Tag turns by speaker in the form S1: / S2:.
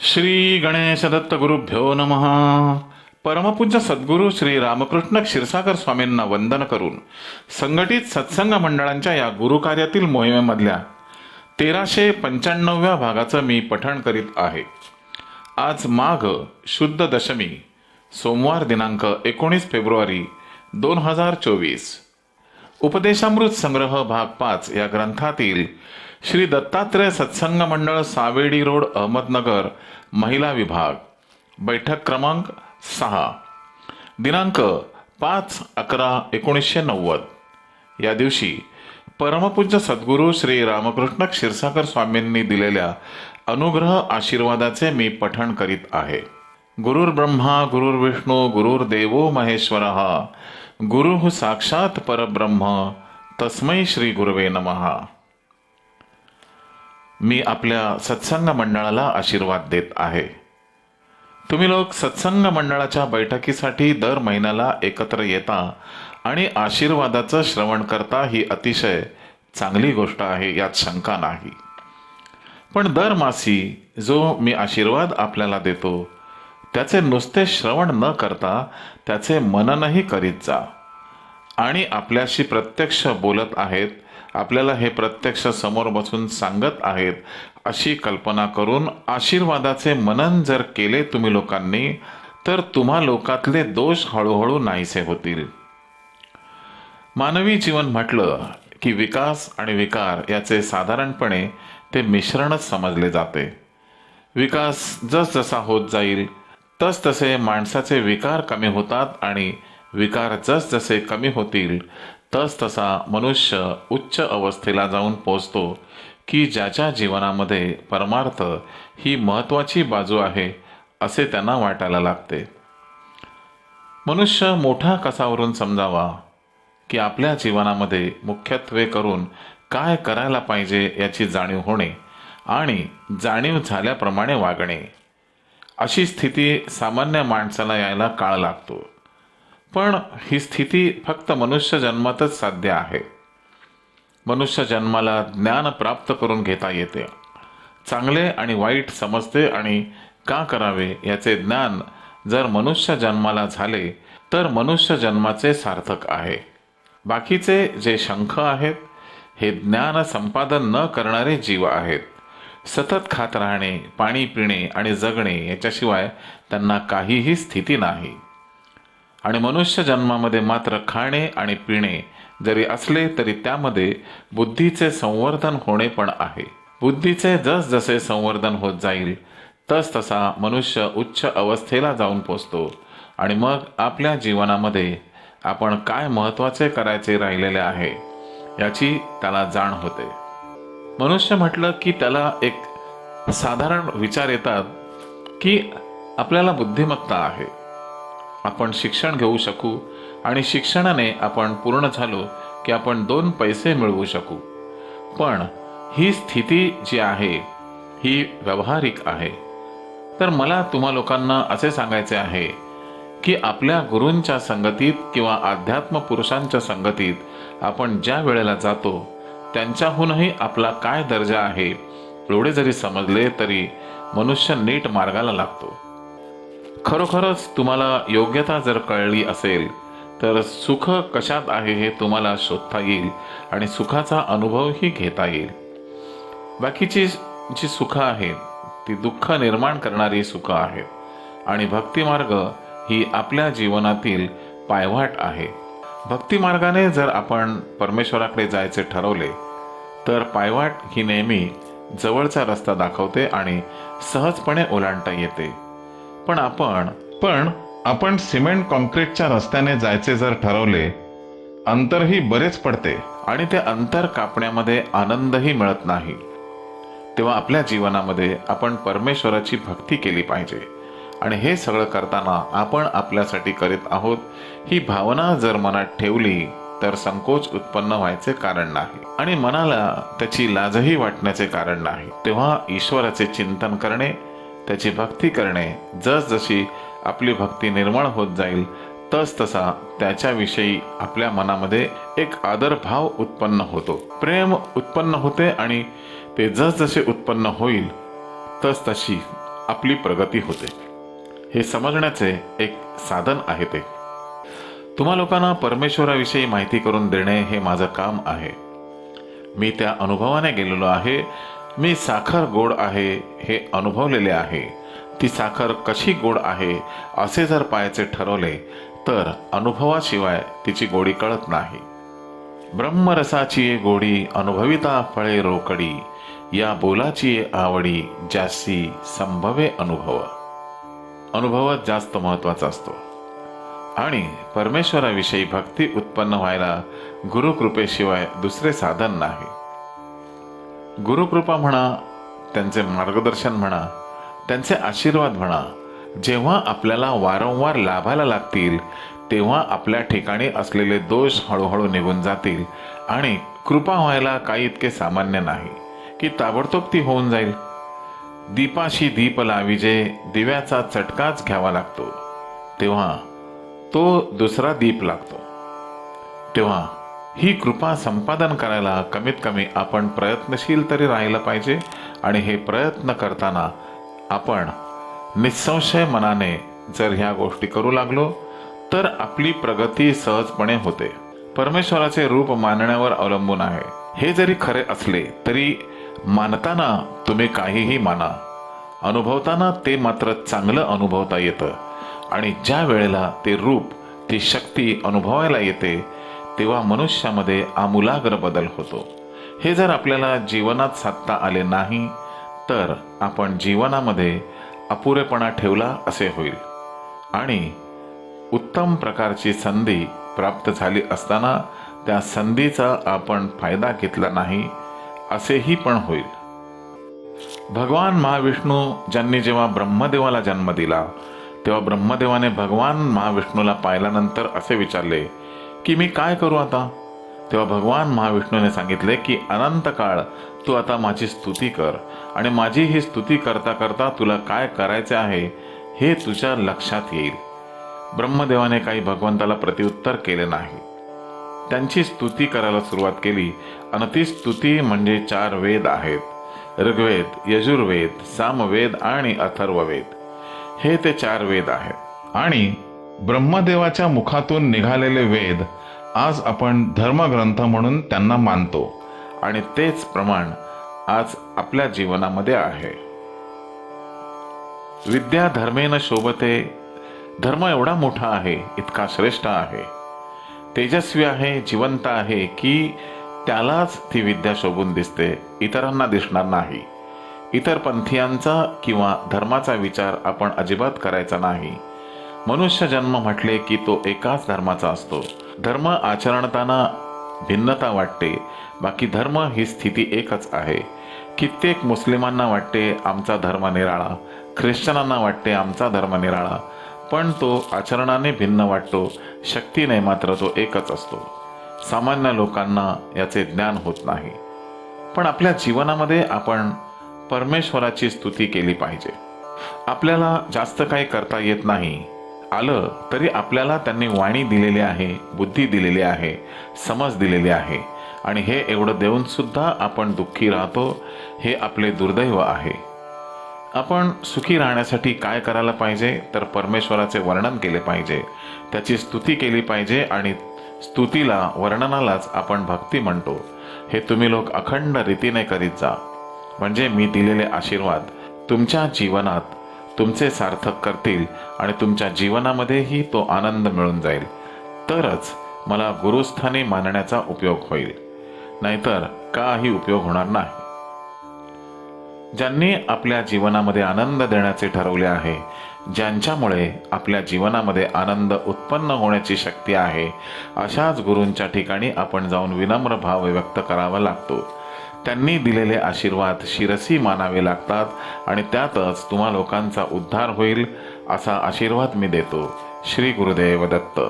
S1: श्री गणेश दत्त गुरुभ्यो नमः. परमपूज्य सद्गुरू श्री रामकृष्ण क्षीरसागर स्वामींना वंदन करून संघटित सत्संग मंडळांच्या या गुरुकार्यातील मोहिमेमधल्या तेराशे पंच्याण्णव्या भागाचं मी पठण करीत आहे. आज माघ शुद्ध दशमी सोमवार दिनांक एकोणीस फेब्रुवारी दोन हजार चोवीस. उपदेशामृत संग्रह भाग पाच या ग्रंथातील श्री दत्तात्रय सत्संग मंडळ सावेडी रोड अहमदनगर महिला विभाग. बैठक क्रमांक सहा. दिनांक पाच अकरा एकोणीसशे नव्वद. या दिवशी परमपूज्य सद्गुरू श्री रामकृष्ण क्षीरसागर स्वामींनी दिलेल्या अनुग्रह आशीर्वादाचे मी पठण करीत आहे. गुरुर्ब्रह्मा गुरुर्विष्णू गुरुर्देवो महेश्वर. गुरु साक्षात परब्रह्म. तस्मै श्री गुरवे नमहा मी आपल्या सत्संग मंडळाला आशीर्वाद देत आहे. तुम्ही लोक सत्संग मंडळाच्या बैठकीसाठी दर महिन्याला एकत्र येता आणि आशीर्वादाचं श्रवण करता ही अतिशय चांगली गोष्ट आहे यात शंका नाही. पण दर मासी जो मी आशीर्वाद आपल्याला देतो त्याचे नुसते श्रवण न करता त्याचे मननही करीत जा. आणि आपल्याशी प्रत्यक्ष बोलत आहेत आपल्याला हे प्रत्यक्ष समोर बसून सांगत आहेत. अशी कल्पना करून आशीर्वादाचे मनन जर केले तुम्ही लोकांनी तर तुम्हा लोकातले दोष हळूहळू नाहीसे होतील. मानवी जीवन म्हटलं की विकास आणि विकार याचे साधारणपणे ते मिश्रणच समजले जाते. विकास जसजसा होत जाईल तस तसे माणसाचे विकार कमी होतात आणि विकार जसजसे कमी होतील तसतसा मनुष्य उच्च अवस्थेला जाऊन पोचतो की ज्याच्या जीवनामध्ये परमार्थ ही महत्त्वाची बाजू आहे असे त्यांना वाटायला लागते. मनुष्य मोठा कसावरून समजावा की आपल्या जीवनामध्ये मुख्यत्वे करून काय करायला पाहिजे याची जाणीव होणे आणि जाणीव झाल्याप्रमाणे वागणे. अशी स्थिती सामान्य माणसाला यायला काळ लागतो. पण ही स्थिती फक्त मनुष्य जन्मातच साध्य आहे. मनुष्य जन्माला ज्ञान प्राप्त करून घेता येते. चांगले आणि वाईट समजते आणि का करावे याचे ज्ञान जर मनुष्य जन्माला झाले तर मनुष्य जन्माचे सार्थक आहे. बाकीचे जे शंख आहेत हे ज्ञान संपादन न करणारे जीव आहेत. सतत खात राहणे पाणी पिणे आणि जगणे याच्याशिवाय त्यांना काहीही स्थिती नाही. आणि मनुष्य जन्मामध्ये मात्र खाणे आणि पिणे जरी असले तरी त्यामध्ये बुद्धीचे संवर्धन होणे पण आहे. बुद्धीचे जसजसे संवर्धन होत जाईल तस तसा मनुष्य उच्च अवस्थेला जाऊन पोचतो. आणि मग आपल्या जीवनामध्ये आपण काय महत्त्वाचे करायचे राहिलेले आहे याची त्याला जाण होते. मनुष्य म्हटलं की त्याला एक साधारण विचार येतात की आपल्याला बुद्धिमत्ता आहे. आपण शिक्षण घेऊ शकू आणि शिक्षणाने आपण पूर्ण झालो की आपण दोन पैसे मिळवू शकू. पण ही स्थिती जी आहे ही व्यावहारिक आहे. तर मला तुम्हा लोकांना असे सांगायचे आहे की आपल्या गुरूंच्या संगतीत किंवा अध्यात्म पुरुषांच्या संगतीत आपण ज्या वेळेला जातो त्यांच्याहूनही आपला काय दर्जा आहे एवढे जरी समजले तरी मनुष्य नीट मार्गाला लागतो. खरोखरच तुम्हाला योग्यता जर कळली असेल तर सुख कशात आहे हे तुम्हाला शोधता येईल आणि सुखाचा अनुभवही घेता येईल. बाकीची जी सुख आहेत ती दुःख निर्माण करणारी सुख आहेत आणि भक्तिमार्ग ही आपल्या जीवनातील पायवाट आहे. भक्तिमार्गाने जर आपण परमेश्वराकडे जायचे ठरवले तर पायवाट ही नेहमी जवळचा रस्ता दाखवते आणि सहजपणे ओलांडता येते. पण आपण पण आपण सिमेंट कॉन्क्रीटच्या रस्त्याने जायचे जर ठरवले अंतरही बरेच पडते. आणि ते अंतर कापण्यामध्ये आनंदही मिळत नाही. तेव्हा आपल्या जीवनामध्ये आपण परमेश्वराची भक्ती केली पाहिजे. आणि हे सगळं करताना आपण आपल्यासाठी करीत आहोत ही भावना जर मनात ठेवली तर संकोच उत्पन्न व्हायचे कारण नाही. आणि मनाला त्याची लाजही वाटण्याचे कारण नाही. तेव्हा ईश्वराचे चिंतन करणे त्याची भक्ती करणे जसजशी आपली भक्ती निर्माण होत जाईल तस तसा त्याच्याविषयी आपल्या मनामध्ये एक आदरभाव उत्पन्न होतो. प्रेम उत्पन्न होते आणि ते जसजसे उत्पन्न होईल तस तशी आपली प्रगती होते. हे समजण्याचे एक साधन आहे ते. तुम्हा लोकांना परमेश्वराविषयी माहिती करून देणे हे माझं काम आहे. मी त्या अनुभवाने गेलेलो आहे. मी साखर गोड आहे हे अनुभवलेले आहे. ती साखर कशी गोड आहे असे जर पाहायचे ठरवले तर अनुभवाशिवाय तिची गोडी कळत नाही. ब्रह्मरसाची गोडी अनुभविता फळे रोकडी या बोलाची आवडी जास्ती संभवे अनुभव. अनुभवच जास्त महत्त्वाचा असतो. आणि परमेश्वराविषयी भक्ती उत्पन्न व्हायला गुरुकृपेशिवाय दुसरे साधन नाही. गुरुकृपा म्हणा त्यांचे मार्गदर्शन म्हणा त्यांचे आशीर्वाद म्हणा जेव्हा आपल्याला वारंवार लाभायला लागतील तेव्हा आपल्या ठिकाणी असलेले दोष हळूहळू निघून जातील आणि कृपा व्हायला काही इतके सामान्य नाही की ताबडतोब ती होऊन जाईल. दीपाशी दीप लाविजे दिव्याचा चटकाच घ्यावा लागतो तेव्हा तो दुसरा दीप लागतो. तेव्हा ही कृपा संपादन करायला कमीत कमी आपण प्रयत्नशील तरी राहिलं पाहिजे आणि हे प्रयत्न करताना आपण निसंशय मनाने जर ह्या गोष्टी करू लागलो तर आपली प्रगती सहजपणे होते. परमेश्वराचे रूप मानण्यावर अवलंबून आहे. हे जरी खरे असले तरी मानताना तुम्ही काहीही माना. अनुभवताना ते मात्र चांगलं अनुभवता येतं. आणि ज्या वेळेला ते रूप ती शक्ती अनुभवायला येते तेव्हा मनुष्यामध्ये आमूलाग्र बदल होतो. हे जर आपल्याला जीवनात साधता आले नाही तर आपण जीवनामध्ये अपुरेपणा ठेवला असे होईल. आणि उत्तम प्रकारची संधी प्राप्त झाली असताना त्या संधीचा आपण फायदा घेतला नाही असेही पण होईल. भगवान महाविष्णू ज्यांनी जेव्हा ब्रह्मदेवाला जन्म दिला तेव्हा ब्रह्मदेवाने भगवान महाविष्णूला पाहिल्यानंतर असे विचारले की मी काय करू आता? तेव्हा भगवान महाविष्णूने सांगितले की अनंत काळ तू आता माझी स्तुती कर आणि माझी ही स्तुती करता करता तुला काय करायचे आहे हे तुझ्या लक्षात येईल. ब्रह्मदेवाने काही भगवंताला प्रत्युत्तर केले नाही. त्यांची स्तुती करायला सुरुवात केली आणि ती स्तुती म्हणजे चार वेद आहेत ऋग्वेद यजुर्वेद सामवेद आणि अथर्ववेद. हे ते चार वेद आहेत. आणि ब्रह्मदेवाच्या मुखातून निघालेले वेद आज आपण धर्मग्रंथ म्हणून त्यांना मानतो. आणि तेच प्रमाण आज आपल्या जीवनामध्ये आहे. विद्या धर्मेन शोभते. धर्म एवढा मोठा आहे इतका श्रेष्ठ आहे. तेजस्वी आहे जिवंत आहे की त्यालाच ती विद्या शोभून दिसते इतरांना दिसणार नाही. इतर पंथीयांचा किंवा धर्माचा विचार आपण अजिबात करायचा नाही. मनुष्य जन्म म्हटले की तो एकाच धर्माचा असतो. धर्म आचरणताना भिन्नता वाटते. बाकी धर्म ही स्थिती एकच आहे. कित्येक मुस्लिमांना वाटते आमचा धर्म निराळा. ख्रिश्चनांना वाटते आमचा धर्म निराळा. पण तो आचरणाने भिन्न वाटतो. शक्तीने मात्र तो एकच असतो. सामान्य लोकांना याचे ज्ञान होत नाही. पण आपल्या जीवनामध्ये आपण परमेश्वराची स्तुती केली पाहिजे. आपल्याला जास्त काही करता येत नाही. आलं तरी आपल्याला त्यांनी वाणी दिलेली आहे बुद्धी दिलेली आहे समज दिलेली आहे. आणि हे एवढं देऊनसुद्धा आपण दुःखी राहतो हे आपले दुर्दैव आहे. आपण सुखी राहण्यासाठी काय करायला पाहिजे? तर परमेश्वराचे वर्णन केले पाहिजे. त्याची स्तुती केली पाहिजे आणि स्तुतीला वर्णनालाच आपण भक्ती म्हणतो. हे तुम्ही लोक अखंड रीतीने करीत जा. म्हणजे मी दिलेले आशीर्वाद तुमच्या जीवनात तुमचे सार्थक करतील आणि तुमच्या जीवनामध्येही तो आनंद मिळून जाईल. तरच मला गुरुस्थानी मानण्याचा उपयोग होईल. नाहीतर काही उपयोग होणार नाही. ज्यांनी आपल्या जीवनामध्ये आनंद देण्याचे ठरवले आहे ज्यांच्यामुळे आपल्या जीवनामध्ये आनंद उत्पन्न होण्याची शक्ती आहे अशाच गुरूंच्या ठिकाणी आपण जाऊन विनम्र भाव व्यक्त करावा लागतो. त्यांनी दिलेले आशीर्वाद शिरसी मानावे लागतात आणि त्यातच तुम्हा लोकांचा उद्धार होईल असा आशीर्वाद मी देतो. श्री गुरुदेव दत्त.